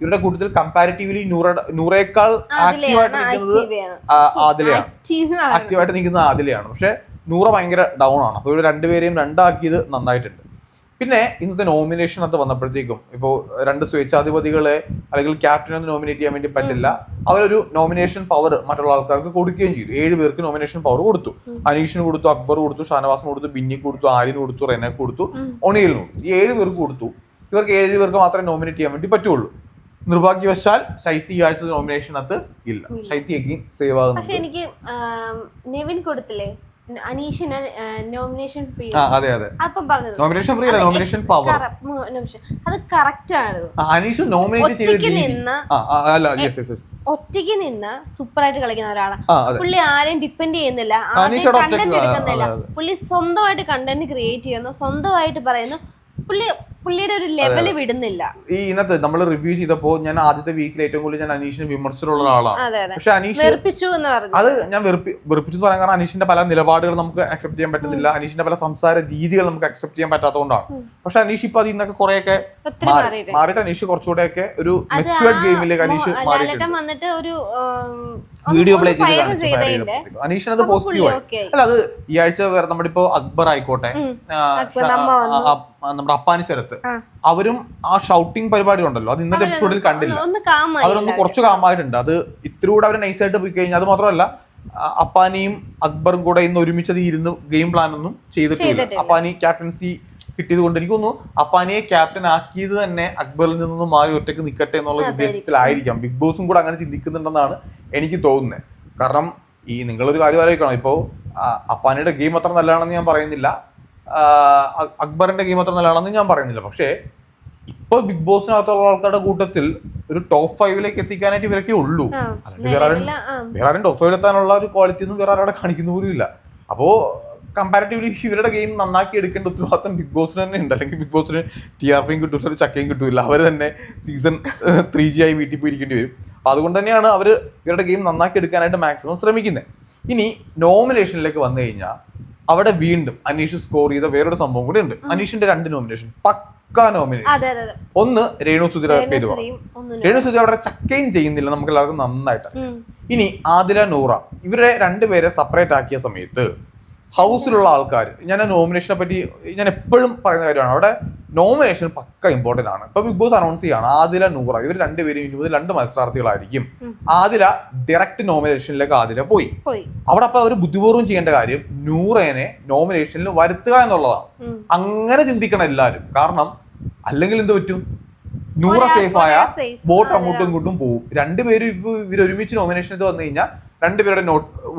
ഇവരുടെ കൂട്ടത്തിൽ കമ്പാരിറ്റീവ്ലി നൂറ നൂറേക്കാൾ ആക്റ്റീവായിട്ട് നിൽക്കുന്നത് ആദിലയാണ്. ആക്റ്റീവ് ആക്റ്റീവായിട്ട് നിൽക്കുന്നത് ആദിലയാണ്. പക്ഷെ നൂറ ഭയങ്കര ഡൗൺ ആണ്. അപ്പോൾ ഇവർ രണ്ടുപേരെയും രണ്ടാക്കിയത് നന്നായിട്ടുണ്ട്. പിന്നെ ഇന്നത്തെ നോമിനേഷനകത്ത് വന്നപ്പോഴത്തേക്കും ഇപ്പോൾ രണ്ട് സ്വേച്ഛാധിപതികളെ അല്ലെങ്കിൽ ക്യാപ്റ്റനെ നോമിനേറ്റ് ചെയ്യാൻ വേണ്ടി പറ്റില്ല. അവരൊരു നോമിനേഷൻ പവർ മറ്റുള്ള ആൾക്കാർക്ക് കൊടുക്കുകയും ചെയ്തു. ഏഴ് പേർക്ക് നോമിനേഷൻ പവർ കൊടുത്തു. അനീഷിന് കൊടുത്തു അക്ബർ കൊടുത്തു ഷാനവാസിന് കൊടുത്തു ബിന്നിക്ക് കൊടുത്തു ആര്യന് കൊടുത്തു റെനക്ക് കൊടുത്തു ഒണിയലിന് കൊടുത്തു. ഈ ഏഴ് പേർക്ക് കൊടുത്തു. ഇവർക്ക് ഏഴ് പേർക്ക് മാത്രമേ നോമിനേറ്റ് ചെയ്യാൻ വേണ്ടി പറ്റുള്ളൂ. നിർഭാഗ്യവശാൽ ശൈത്യ ഈ ആഴ്ച നോമിനേഷനകത്ത് ഇല്ല. ശൈത്യക്ക് സേവ് പക്ഷെ ആകുന്നുണ്ട്. എനിക്ക് നെവിൻ കൊടുത്തില്ലേ? അനീഷിന് നോമിനേഷൻ ഫ്രീ അതെ അതെ. അപ്പം പറഞ്ഞത് നോമിനേഷൻ ഫ്രീ അല്ല നോമിനേഷൻ പവർ അത് കറക്റ്റ് ആണ്. അനീഷ് നോമിനേറ്റ് ചെയ്ത നിന്ന് അല്ല യെസ് യെസ് യെസ് ഒറ്റയ്ക്ക് നിന്ന് സൂപ്പർ ആയിട്ട് കളിക്കുന്ന ഒരാളാണ് പുള്ളി ആരെയും ഡിപ്പെൻഡ് ചെയ്യുന്നില്ല. കണ്ടന്റ് എടുക്കുന്നില്ല. പുള്ളി സ്വന്തമായിട്ട് കണ്ടന്റ് ക്രിയേറ്റ് ചെയ്യുന്നു സ്വന്തമായിട്ട് പറയുന്നു. പുള്ളി പുള്ളിയുടെ ഒരു ലെവൽ വിടുന്നില്ല. ഈ ഇന്നത്തെ നമ്മൾ റിവ്യൂ ചെയ്തപ്പോ ഞാൻ ആദ്യത്തെ വീക്കിൽ ഏറ്റവും കൂടുതൽ ഞാൻ അനീഷിനെ വിമർശിച്ചിട്ടുള്ള ഒരാളാണ്. പക്ഷെ അനീഷ് അത് ഞാൻ വെറുപ്പി വെറുപ്പിച്ചു പറയാൻ കാരണം അനീഷിന്റെ പല നിലപാടുകൾ നമുക്ക് അക്സെപ്റ്റ് ചെയ്യാൻ പറ്റുന്നില്ല. അനീഷിന്റെ പല സംസാര രീതികൾ നമുക്ക് അക്സെപ്റ്റ് ചെയ്യാൻ പറ്റാത്തതുകൊണ്ടാണ്. പക്ഷെ അനീഷ് ഇപ്പൊ അതിൽ നിന്നൊക്കെ കുറെയൊക്കെ ഒക്കെ മാറി മാറിയിട്ട് അനീഷ് അനീഷ് കുറച്ചുകൂടെയൊക്കെ ഒരു മെച്ചുവേർഡ് ഗെയിമിലേക്ക് അനീഷ് വന്നിട്ട് ഒരു വീഡിയോ പ്ലേ ചെയ്ത് അനീഷിന് അത് പോസിറ്റീവ് അല്ല അത് ഈ ആഴ്ച വേറെ നമ്മുടെ ഇപ്പോ അക്ബർ ആയിക്കോട്ടെ. നമ്മുടെ അപ്പാനി ചരത്ത് അവരും ആ ഷൗട്ടിംഗ് പരിപാടി ഉണ്ടല്ലോ. അത് ഇന്നത്തെ എപ്പിസോഡിൽ കണ്ടില്ല. അവരൊന്ന് കുറച്ച് കാമായിട്ടുണ്ട് അത് ഇത്തിരി കൂടെ അവർ നൈസായിട്ട് പോയി കഴിഞ്ഞാൽ അത് മാത്രമല്ല അപ്പാനിയും അക്ബറും കൂടെ ഇന്ന് ഒരുമിച്ച് അത് ഇരുന്ന് ഗെയിം പ്ലാൻ ഒന്നും ചെയ്തിട്ടില്ല. അപ്പാനി ക്യാപ്റ്റൻസി കിട്ടിയത് കൊണ്ട് എനിക്ക് തോന്നുന്നു അപ്പാനിയെ ക്യാപ്റ്റൻ ആക്കിയത് തന്നെ അക്ബറിൽ നിന്നൊന്നും മാറി ഒറ്റയ്ക്ക് നിൽക്കട്ടെ എന്നുള്ള. ഉദ്ദേശത്തിലായിരിക്കാം. ബിഗ് ബോസും കൂടെ അങ്ങനെ ചിന്തിക്കുന്നുണ്ടെന്നാണ് എനിക്ക് തോന്നുന്നത്. കാരണം ഈ നിങ്ങളൊരു കാര്യം ആലോചിക്കണം. ഇപ്പോൾ അപ്പാനിയുടെ ഗെയിം അത്ര നല്ലതാണെന്ന് ഞാൻ പറയുന്നില്ല. അക്ബറിന്റെ ഗെയിം അത്ര നല്ലതാണെന്ന് ഞാൻ പറയുന്നില്ല. പക്ഷേ ഇപ്പൊ ബിഗ് ബോസിനകത്തുള്ള ആൾക്കാരുടെ കൂട്ടത്തിൽ ഒരു ടോപ്പ് ഫൈവിലേക്ക് എത്തിക്കാനായിട്ട് ഇവരൊക്കെ ഉള്ളൂ. അല്ലെങ്കിൽ വേറെ വേറെ ആരും ടോപ്പ് ഫൈവിൽ എത്താനുള്ള ഒരു ക്വാളിറ്റി ഒന്നും വേറെ ആരുടെ കാണിക്കുന്ന പോലും ഇല്ല. അപ്പോ കമ്പാരിറ്റീവ്ലി ഇവരുടെ ഗെയിം നന്നാക്കി എടുക്കേണ്ട ഉത്തരവാദിത്തം ബിഗ് ബോസിന് തന്നെ ഉണ്ട്. അല്ലെങ്കിൽ ബിഗ് ബോസിന് ടി ആർ പിയും കിട്ടൂല ഒരു ചക്കയും കിട്ടൂല. അവർ തന്നെ സീസൺ ത്രീ ജി ആയി വീട്ടിൽ പോയിരിക്കേണ്ടി വരും. അപ്പോൾ അതുകൊണ്ട് തന്നെയാണ് അവർ ഇവരുടെ ഗെയിം നന്നാക്കി എടുക്കാനായിട്ട് മാക്സിമം ശ്രമിക്കുന്നത് ഇനി നോമിനേഷനിലേക്ക് വന്നു കഴിഞ്ഞാൽ അവിടെ വീണ്ടും അനീഷ് സ്കോർ ചെയ്ത വേറൊരു സംഭവം കൂടി ഉണ്ട്. അനീഷിന്റെ രണ്ട് നോമിനേഷൻ പക്ക നോമിനേഷൻ ഒന്ന് രേണു സുധീര പേരുവ. രേണു സുധീര അവിടെ ചക്കയും ചെയ്യുന്നില്ല നമുക്ക് എല്ലാവർക്കും നന്നായിട്ട്. ഇനി ആദില നൂറ. ഇവരെ രണ്ടുപേരെ സെപ്പറേറ്റ് ആക്കിയ സമയത്ത് ഹൗസിലുള്ള ആൾക്കാർ ഞാൻ നോമിനേഷനെ പറ്റി ഞാൻ എപ്പോഴും പറയുന്ന കാര്യമാണ്. അവിടെ നോമിനേഷൻ പക്ക ഇമ്പോർട്ടന്റ് ആണ്. ഇപ്പൊ ബിഗ് ബോസ് അനൗൺസ് ചെയ്യാണ്. ആദില നൂറ. ഇവർ രണ്ടുപേരും ഇരുപത് രണ്ട് മത്സരാർത്ഥികളായിരിക്കും. ആദില ഡയറക്റ്റ് നോമിനേഷനിലേക്ക് ആദില പോയി. അവിടെ അപ്പൊ അവർ ബുദ്ധിപൂർവം ചെയ്യേണ്ട കാര്യം നൂറേനെ നോമിനേഷനിൽ വരുത്തുക എന്നുള്ളതാണ്. അങ്ങനെ ചിന്തിക്കണം എല്ലാവരും കാരണം അല്ലെങ്കിൽ എന്ത് പറ്റും? നൂറ സേഫ് ആയ. വോട്ട് അങ്ങോട്ടും ഇങ്ങോട്ടും പോകും രണ്ടുപേരും ഇപ്പൊ ഇവർ ഒരുമിച്ച് നോമിനേഷനിൽ വന്നു കഴിഞ്ഞാൽ രണ്ടുപേരുടെ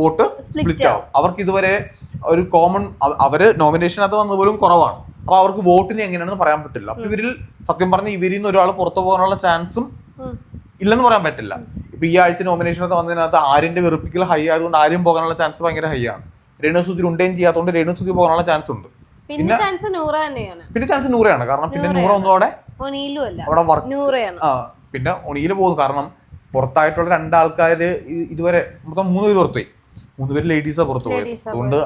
വോട്ട് സ്പ്ലിറ്റ് ആവും. അവർക്ക് ഇതുവരെ ഒരു കോമൺ അവർ നോമിനേഷനകത്ത് വന്നത് പോലും കുറവാണ്. അപ്പൊ അവർക്ക് വോട്ടിന് എങ്ങനെയാണെന്ന് പറയാൻ പറ്റില്ല. അപ്പൊ ഇവരിൽ സത്യം പറഞ്ഞ ഇവരിൽ നിന്ന് ഒരാൾ പുറത്തു പോകാനുള്ള ചാൻസും ഇല്ലെന്ന് പറയാൻ പറ്റില്ല. ഇപ്പൊ ഈ ആഴ്ച നോമിനേഷനകത്ത് വന്നതിനകത്ത് ആര്യന്റെ വെറുപ്പിക്കൽ ഹൈ ആയതുകൊണ്ട് ആരും പോകാനുള്ള ചാൻസ് ഭയങ്കര ഹൈ ആണ്. രേണു സുധി ഉണ്ടേം ചെയ്യാത്തതുകൊണ്ട് രേണു സുധി പോകാനുള്ള ചാൻസ് ഉണ്ട്. പിന്നെ ചാൻസ് നൂറ തന്നെയാണ്. പിന്നെ ചാൻസ് നൂറയാണ്. കാരണം പിന്നെ നൂറ ഒന്നും അവിടെ അവിടെ വർക്ക് പിന്നെ ഒണിയിൽ പോകുന്നു. കാരണം പുറത്തായിട്ടുള്ള രണ്ടാൾക്കാർ ഇതുവരെ മൊത്തം മൂന്ന് പേര് പുറത്തുപോയി. മൂന്ന് പേര് ലേഡീസാ പുറത്തു പോയത്. അതുകൊണ്ട്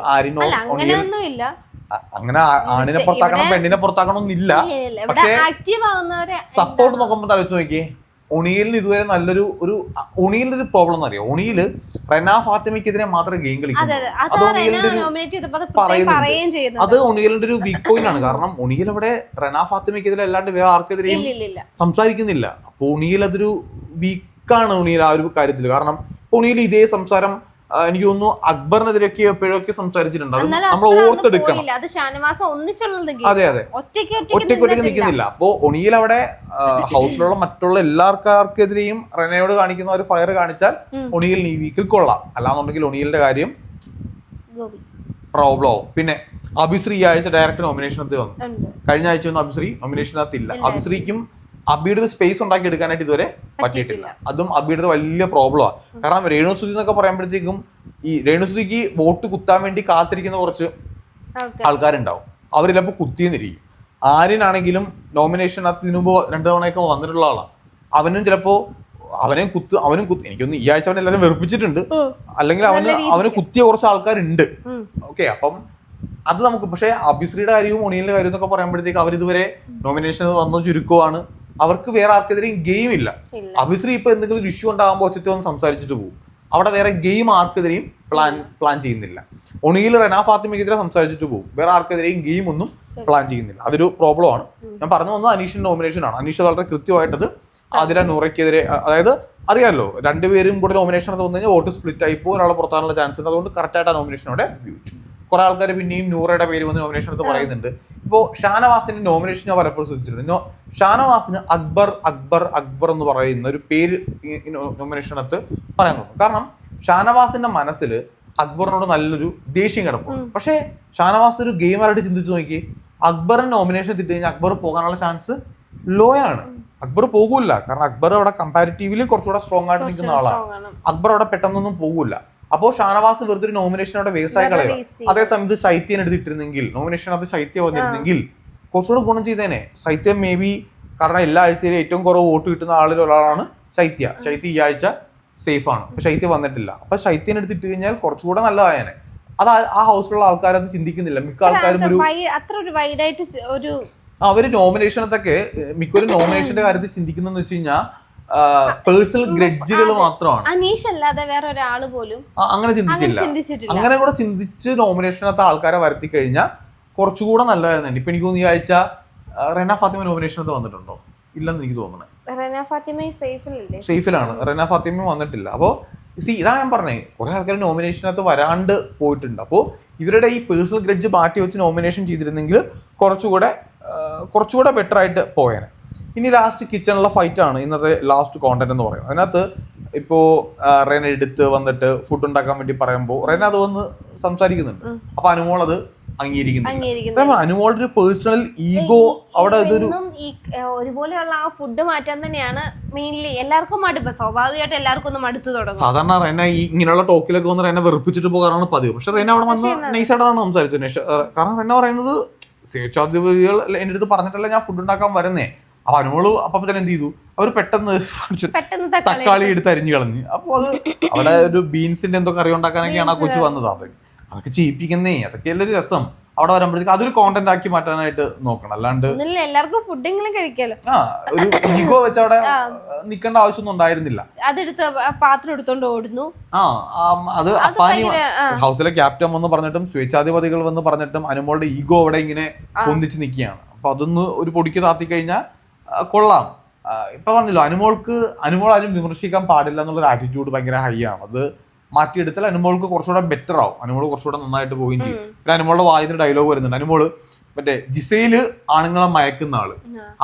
അ- അങ്ങനെ ആണിനെ പുറത്താക്കണം പെണ്ണിനെ പുറത്താക്കണം എന്നില്ല ഇവിടെ പക്ഷേ സപ്പോർട്ട് നോക്കുമ്പോൾ തലച്ചു നോക്കിയേ? ഒണിയലിന് ഇതുവരെ നല്ലൊരു ഒരു ഒണിയലിന്റെ ഒരു പ്രോബ്ലം എന്ന് അറിയോ? ഒണിയിൽ റെനാ ഫാത്തിമയ്ക്കെതിരെ മാത്രം ഗെയിം കളിക്കും അതെ ഒണിയലിന്റെ ഒരു വീക്ക് പോയിന്റ് ആണ്. കാരണം ഒണിയൽ അവിടെ റെനാ ഫാത്തിമയ്ക്കെതിരെ അല്ലാണ്ട് വേറെ ആർക്കെതിരെയും സംസാരിക്കുന്നില്ല. അപ്പൊ ഒണിയൽ അതൊരു വീക്കാണ് ഉണിയിൽ ആ ഒരു കാര്യത്തിൽ കാരണം ഉണിയിൽ ഇതേ സംസാരം എനിക്ക് തോന്നുന്നു അക്ബറിനെതിരെയൊക്കെ എപ്പോഴൊക്കെ സംസാരിച്ചിട്ടുണ്ട്. അത് നമ്മൾ ഓർത്തെടുക്കണം. അത് അതെ അതെ. ഒറ്റയ്ക്ക് ഒറ്റയ്ക്ക് ഒറ്റയ്ക്ക് നിൽക്കുന്നില്ല. അപ്പോ ഒണിയിൽ അവിടെ ഹൗസിലുള്ള മറ്റുള്ള എല്ലാവർക്കാർക്കെതിരെയും റെനയോട് കാണിക്കുന്ന ഒരു ഫയർ കാണിച്ചാൽ. ഒണിയിൽ ഈ വീക്കിൽ കൊള്ളാം. അല്ലാന്നുണ്ടെങ്കിൽ ഒണിയിലിന്റെ കാര്യം പ്രോബ്ലം ആവും. പിന്നെ അഭിശ്രീ ഈ ആഴ്ച ഡയറക്റ്റ് നോമിനേഷനകത്ത് വന്നു. കഴിഞ്ഞ ആഴ്ച ഒന്നും അഭിശ്രീ നോമിനേഷൻ അകത്തില്ല. ഇല്ല. അഭിശ്രീക്കും അബിയുടെ ഒരു സ്പേസ് ഉണ്ടാക്കി എടുക്കാനായിട്ട് ഇതുവരെ പറ്റിയിട്ടില്ല. അതും അബിയുടെ വലിയ പ്രോബ്ലമാണ് കാരണം രേണുസുതി എന്നൊക്കെ പറയുമ്പോഴത്തേക്കും ഈ രേണുസുതിക്ക് വോട്ട് കുത്താൻ വേണ്ടി കാത്തിരിക്കുന്ന കുറച്ച് ആൾക്കാരുണ്ടാവും. അവർ ചിലപ്പോൾ കുത്തിയെന്നിരിക്കും. ആര്യനാണെങ്കിലും നോമിനേഷൻ മുമ്പ് രണ്ടു തവണയൊക്കെ വന്നിട്ടുള്ള ആളാണ് അവനും ചിലപ്പോൾ അവനെ കുത്ത് അവനും കുത്തി. എനിക്കൊന്ന് ഈ ആഴ്ച അവനെ എല്ലാവരും വെറുപ്പിച്ചിട്ടുണ്ട്. അല്ലെങ്കിൽ അവന് അവന് കുത്തിയ കുറച്ച് ആൾക്കാരുണ്ട്. ഓക്കെ അപ്പം അത് നമുക്ക് പക്ഷേ അഭിശ്രീയുടെ കാര്യവും ഒണിയലിന്റെ കാര്യം എന്നൊക്കെ പറയുമ്പോഴത്തേക്ക് അവരിതുവരെ ഇതുവരെ നോമിനേഷൻ വന്നു ചുരുക്കമാണ് അവർക്ക് വേറെ ആർക്കെതിരെയും ഗെയിം ഇല്ല. അഭിശ്രീ ഇപ്പൊ എന്തെങ്കിലും ഒരു ഇഷ്യൂ ഉണ്ടാകുമ്പോൾ ഒച്ചത്തിൽ വന്ന് സംസാരിച്ചിട്ട് പോകും. അവിടെ വേറെ ഗെയിം ആർക്കെതിരെയും പ്ലാൻ പ്ലാൻ ചെയ്യുന്നില്ല. ഒണിയിൽ റെനാ ഫാത്തിമയ്ക്കെതിരെ സംസാരിച്ചിട്ട് പോകും. വേറെ ആർക്കെതിരെയും ഗെയിം ഒന്നും പ്ലാൻ ചെയ്യുന്നില്ല. അതൊരു പ്രോബ്ലം ആണ്. ഞാൻ പറഞ്ഞു വന്നത് അനീഷിന്റെ നോമിനേഷൻ ആണ്. അനീഷ് വളരെ കൃത്യമായിട്ടത് ആതിര നൂറയ്ക്കെതിരെ അതായത് അറിയാമല്ലോ രണ്ടുപേരും കൂടെ നോമിനേഷൻ വന്നു കഴിഞ്ഞാൽ വോട്ട് സ്പ്ലിറ്റ് ആയി പോകും ഒരാളെ പുറത്താനുള്ള ചാൻസ് ഉണ്ട്. അതുകൊണ്ട് കറക്റ്റായിട്ട് ആ നോമിനേഷൻ അവിടെ ഉപയോഗിച്ചു. കുറെ ആൾക്കാർ പിന്നെയും നൂറയുടെ പേര് വന്ന് നോമിനേഷൻ എടുത്ത് പറയുന്നുണ്ട്. ഇപ്പോൾ ഷാനവാസിന്റെ നോമിനേഷൻ ഞാൻ പലപ്പോഴും ശ്രദ്ധിച്ചിട്ടുണ്ട്. ഷാനവാസിന് അക്ബർ അക്ബർ അക്ബർ എന്ന് പറയുന്ന ഒരു പേര് നോമിനേഷനകത്ത് പറയാൻ തോന്നും കാരണം ഷാനവാസിന്റെ മനസ്സിൽ അക്ബറിനോട് നല്ലൊരു ദേഷ്യം കിടപ്പുണ്ട്. പക്ഷേ ഷാനവാസ് ഒരു ഗെയിമറായിട്ട് ചിന്തിച്ചു നോക്കി അക്ബറിന് നോമിനേഷൻ എത്തിയിട്ട് കഴിഞ്ഞാൽ അക്ബർ പോകാനുള്ള ചാൻസ് ലോ ആണ്. അക്ബർ പോകൂല. കാരണം അക്ബർ അവിടെ കമ്പാരിറ്റീവ്ലി കുറച്ചുകൂടെ സ്ട്രോങ് ആയിട്ട് നിൽക്കുന്ന ആളാണ്. അക്ബർ അവിടെ പെട്ടെന്നൊന്നും പോകൂല. അപ്പോൾ ഷാനവാസ് വെറുതെ ഒരു നോമിനേഷനോടെ വേസ്റ്റ് ആയി കളയുക. അതേസമയത്ത് ശൈത്യം എടുത്തിട്ടിരുന്നെങ്കിൽ നോമിനേഷനകത്ത് ശൈത്യം വന്നിരുന്നെങ്കിൽ കുറച്ചുകൂടെ ഗുണം ചെയ്തേനെ. ശൈത്യം മേ ബി കാരണം എല്ലാ ആഴ്ചയിലും ഏറ്റവും കുറവ് വോട്ട് കിട്ടുന്ന ആളിൽ ഒരാളാണ് ശൈത്യ ശൈത്യ ഈ ആഴ്ച സേഫ് ആണ്. പക്ഷെ ശൈത്യം വന്നിട്ടില്ല. അപ്പൊ ശൈത്യം എടുത്തിട്ട് കഴിഞ്ഞാൽ കുറച്ചുകൂടെ നല്ലതായനെ. അത് ആ- ആ ഹൗസിലുള്ള ആൾക്കാർ അത് ചിന്തിക്കുന്നില്ല. മിക്ക ആൾക്കാരും ഒരു അത്ര ഒരു വൈഡായിട്ട് ഒരു അവർ നോമിനേഷനത്തൊക്കെ മിക്കൊരു നോമിനേഷന്റെ കാര്യത്തിൽ ചിന്തിക്കുന്നതെന്ന് വെച്ച് കഴിഞ്ഞാൽ പേഴ്സണൽ ഗ്രഡ്ജുകൾ മാത്രമാണ്. അനീഷ് അല്ലാതെ വേറെ ഒരാൾ പോലും അങ്ങനെ ചിന്തിച്ചില്ല. അങ്ങനെ കൂടെ ചിന്തിച്ച് നോമിനേഷനകത്ത് ആൾക്കാരെ വരുത്തി കഴിഞ്ഞാൽ കുറച്ചുകൂടെ നല്ലതായിരുന്നു. ഇപ്പൊ എനിക്ക് തോന്നുന്നു ഈ ആഴ്ച റെന ഫാത്തിമ നോമിനേഷനകത്ത് വന്നിട്ടുണ്ടോ? ഇല്ലെന്ന് എനിക്ക് തോന്നുന്നത് റെന ഫാത്തിമ സേഫിലല്ലേ? സേഫിലാണ്. റെന ഫാത്തിമ വന്നിട്ടില്ല. അപ്പോൾ സി ഇതാണ് ഞാൻ പറഞ്ഞത് കുറെ ആൾക്കാർ നോമിനേഷനകത്ത് വരാണ്ട് പോയിട്ടുണ്ട്. അപ്പോൾ ഇവരുടെ ഈ പേഴ്സണൽ ഗ്രഡ്ജ് മാറ്റി വെച്ച് നോമിനേഷൻ ചെയ്തിരുന്നെങ്കിൽ കുറച്ചുകൂടെ കുറച്ചുകൂടെ ബെറ്റർ ആയിട്ട് പോയേനെ. ഇനി ലാസ്റ്റ് കിച്ചണിലെ ഫൈറ്റാണ് ആണ്. ഇന്നത്തെ ലാസ്റ്റ് കോണ്ടന്റ് എന്ന് പറയുന്നത് അതിനകത്ത് ഇപ്പോ റെന എടുത്ത് വന്നിട്ട് ഫുഡ് ഉണ്ടാക്കാൻ വേണ്ടി പറയുമ്പോൾ റെന അത് വന്ന് സംസാരിക്കുന്നുണ്ട്. അപ്പൊ അനുമോൾ അത് അംഗീകരിക്കുന്നു അനുമോളുടെ ഒരു പേഴ്സണൽ ഈഗോ അവിടെ ഇതൊരു ഒരുപോലെയുള്ള ആ ഫുഡ് മാറ്റാൻ തന്നെയാണ് മെയിൻലി എല്ലാവർക്കും മടുപ്പ്. സ്വാഭാവികമായിട്ട് എല്ലാവർക്കും ഒന്ന് മടുത്തു തുടങ്ങും. സാധാരണ റെന ഈ ഇങ്ങനെയുള്ള ടോക്കിലൊക്കെ വന്ന് റെന വെറുപ്പിച്ചിട്ട് പോകാറാണ് പതിവ്. പക്ഷെ റെന അവിടെ വന്ന് നൈസായിട്ടാണ് സംസാരിച്ചത്. കാരണം റെന പറയുന്നത് സ്വേച്ഛാധിപതികൾ എന്റെ അടുത്ത് പറഞ്ഞിട്ടല്ല ഞാൻ ഫുഡ് ഉണ്ടാക്കാൻ വരുന്നേ? അപ്പൊ അനുമോൾ അപ്പൊ തന്നെ എന്ത് ചെയ്തു? അവർ പെട്ടെന്ന് തക്കാളി എടുത്ത് അരിഞ്ഞു കളഞ്ഞു. അപ്പോൾ അത് അവിടെ ഒരു ബീൻസിന്റെ എന്തോ കറി ഉണ്ടാക്കാനൊക്കെയാണ് ആ കൊച്ചു വന്നത്. അത് അതൊക്കെ ചെയ്യിപ്പിക്കുന്നേ അതൊക്കെയല്ലേ ഒരു രസം. അവിടെ വരുമ്പോഴത്തേക്ക് അതൊരു കോണ്ടന്റ് ആക്കി മാറ്റാനായിട്ട് നോക്കണം. അല്ലാണ്ട് എല്ലാവർക്കും ഫുഡെങ്കിലും കഴിക്കാലോ. ആ ഒരു ഈഗോ വെച്ച് അവിടെ നിക്കേണ്ട ആവശ്യമൊന്നും ഉണ്ടായിരുന്നില്ല. അതെടുത്ത് പാത്രം എടുത്തോണ്ട് ഓടുന്നു. ആ അത് അപ്പാനി ഹൗസിലെ ക്യാപ്റ്റൻ വന്ന് പറഞ്ഞിട്ടും സ്വേച്ഛാധിപതികൾ വന്ന് പറഞ്ഞിട്ടും അനുമോളുടെ ഈഗോ അവിടെ ഇങ്ങനെ പൊന്തിച്ച് നിൽക്കുകയാണ്. അപ്പൊ അതൊന്ന് ഒരു പൊടിക്ക് താത്തി കഴിഞ്ഞാൽ കൊള്ളാം. ഇപ്പൊ പറഞ്ഞല്ലോ അനുമോൾക്ക് അനുമോൾ ആരും വിമർശിക്കാൻ പാടില്ല എന്നുള്ള ആറ്റിറ്റ്യൂഡ് ഭയങ്കര ഹൈ ആണ്. അത് മാറ്റിയെടുത്താൽ അനുമോൾക്ക് കുറച്ചുകൂടെ ബെറ്റർ ആവും. അനുമോൾ കുറച്ചുകൂടെ നന്നായിട്ട് പോവുകയും ചെയ്യും. പിന്നെ അനുമോളുടെ വായന ഡയലോഗ് വരുന്നുണ്ട്. അനുമോൾ മറ്റേ ജിസയിൽ ആണുങ്ങളെ മയക്കുന്ന ആൾ.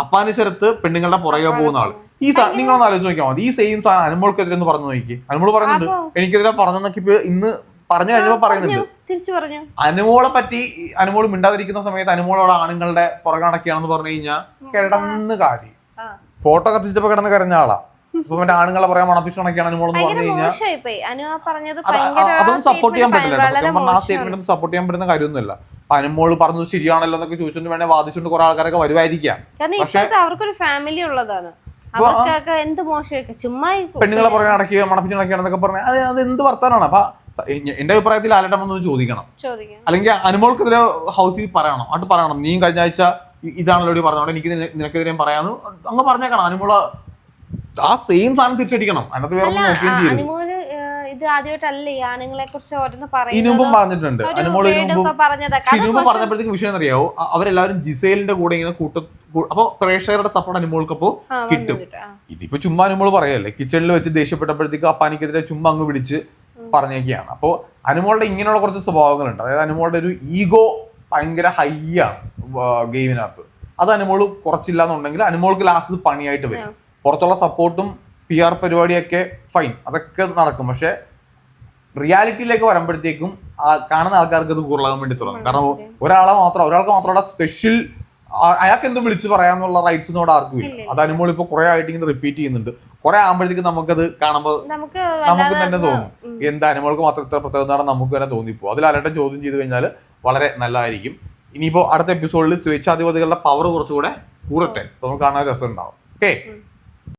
അപ്പാനുസരത്ത് പെണ്ണുങ്ങളുടെ പുറകെ പോകുന്ന ആൾ. ഈ നിങ്ങളൊന്ന് ആലോചിച്ച് നോക്കിയാൽ മതി. ഈ സെയിം സാധനം അനുമോൾക്കെതിരെ ഒന്ന് പറഞ്ഞു നോക്കി അനുമോൾ പറയുന്നുണ്ട് എനിക്കെതിരെ പറഞ്ഞെന്നൊക്കെ ഇപ്പൊ ഇന്ന് പറഞ്ഞു കഴിഞ്ഞപ്പോ പറയുന്നുണ്ട്. തിരിച്ചു പറഞ്ഞു. അനുമോളെ പറ്റി അനുമോൾ മിണ്ടാതിരിക്കുന്ന സമയത്ത് അനുമോളോട് ആണുങ്ങളുടെ പുറകെ നടക്കുകയാണെന്ന് പറഞ്ഞു കഴിഞ്ഞാൽ കിടന്ന് കാര്യം. ഫോട്ടോ കത്തിച്ചപ്പോ കിടന്ന് കരഞ്ഞ ആളാ. ഇപ്പൊ മറ്റേ ആണുങ്ങളെ പറയാൻ മണപ്പിച്ചു കണക്കാണ് അനുമോൾ എന്ന് പറഞ്ഞു കഴിഞ്ഞാൽ അത് അതൊന്നും സപ്പോർട്ട് ചെയ്യാൻ പറ്റില്ല ആ. സ്റ്റേറ്റ്മെന്റ് സപ്പോർട്ട് ചെയ്യാൻ പറ്റുന്ന കാര്യമൊന്നുമില്ല. അനുമോൾ പറഞ്ഞത് ശരിയാണല്ലോ എന്നൊക്കെ ചോദിച്ചോണ്ട് വേണേ വാദിച്ചുകൊണ്ട് കുറെ ആൾക്കാരൊക്കെ വരുമായിരിക്കാം പക്ഷേ- അവർക്കൊരു ഫാമിലി ഉള്ളതാണ്. അവർക്കൊക്കെ എന്ത് മോശമൊക്കെ? ചുമ്മാ പെണ്ണുങ്ങളെ പുറകെ നടക്കുക മണപ്പിച്ച് നടക്കുകയാണെന്നൊക്കെ പറഞ്ഞാൽ അത് അത് എന്ത് വർത്താനാണ്? അപ്പൊ എന്റെ അഭിപ്രായത്തിൽ ആലട്ടം ഒന്ന് ചോദിക്കണം. ചോദിക്കാം. അല്ലെങ്കിൽ അനുമോൾക്കെതിരെ ഹൗസിൽ പറയണം. അത് പറയണം. നീ കഴിഞ്ഞ ആഴ്ച ഇതാണല്ലോ ഇവിടെ പറഞ്ഞോണ്ട് എനിക്ക് നിന- നിനക്കെതിരെയും പറയാന്ന് അങ്ങ് പറഞ്ഞേക്കണം. അനുമോള ആ സെയിം സാധനം തിരിച്ചടിക്കണം. അതിനകത്ത് വേറെ ഒന്നും നോക്കുകയും ഏഹ്, ഇത് ആദ്യമായിട്ടല്ല ഈ ആണുങ്ങളെ കുറിച്ച് ഓരോന്ന് പറയുന്നത്. പറഞ്ഞിട്ടുണ്ട്. മോശം. പറഞ്ഞപ്പോഴത്തേക്ക് വിഷയം അറിയാവോ അവരെല്ലാവരും ജിസേലിന്റെ കൂടെ ഇങ്ങനെ കൂട്ട അപ്പൊ പ്രേക്ഷകരുടെ സപ്പോർട്ട് അനുമോൾക്കപ്പോ കിട്ടും. ഇതിപ്പോ ചുമ്മാ അനുമോൾ പറയല്ലേ? കിച്ചണിൽ വെച്ച് ദേഷ്യപ്പെട്ടപ്പോഴത്തേക്ക് അപ്പാനിക്കെതിരെ ചുമ്മാ അങ്ങ് പിടിച്ച് പറഞ്ഞേക്കുകയാണ് അപ്പോൾ അനുമോളുടെ ഇങ്ങനെയുള്ള കുറച്ച് സ്വഭാവങ്ങളുണ്ട്. അതായത് അനുമോളുടെ ഒരു ഈഗോ ഭയങ്കര ഹൈ ആണ് ഗെയിമിനകത്ത്. അത് അനുമോൾ കുറച്ചില്ല എന്നുണ്ടെങ്കിൽ അനുമോൾക്ക് ലാസ്റ്റ് പണിയായിട്ട് വരും. പുറത്തുള്ള സപ്പോർട്ടും പി ആർ പരിപാടിയൊക്കെ ഫൈൻ അതൊക്കെ നടക്കും. പക്ഷെ റിയാലിറ്റിയിലേക്ക് വരുമ്പോഴത്തേക്കും കാണുന്ന ആൾക്കാർക്ക് അത് കൂടുതലാകാൻ വേണ്ടി തുടങ്ങും കാരണം ഒരാളെ മാത്രം ഒരാൾക്ക് മാത്രമുള്ള സ്പെഷ്യൽ അയാൾക്ക് എന്തും വിളിച്ചു പറയാനുള്ള റൈറ്റ്സ് ഒന്നും അവിടെ ആർക്കും ഇല്ല. അത് അനുമോൾ ഇപ്പൊ കുറെ ആയിട്ട് ഇങ്ങനെ റിപ്പീറ്റ് ചെയ്യുന്നുണ്ട്. കുറെ ആകുമ്പോഴത്തേക്ക് നമുക്കത് കാണുമ്പോൾ നമുക്ക് തന്നെ തോന്നും. എന്താ അനുമോൾക്ക് മാത്രം ഇത്ര പ്രത്യേകത നമുക്ക് തന്നെ തോന്നിപ്പോ അതിൽ അലട്ടം ചോദ്യം ചെയ്ത് കഴിഞ്ഞാൽ വളരെ നല്ലതായിരിക്കും. ഇനിയിപ്പോ അടുത്ത എപ്പിസോഡിൽ സ്വേച്ഛാധിപതികളുടെ പവർ കുറച്ചുകൂടെ കൂടട്ടെ. നമുക്ക് കാണാൻ രസം ഉണ്ടാവും. ഓക്കെ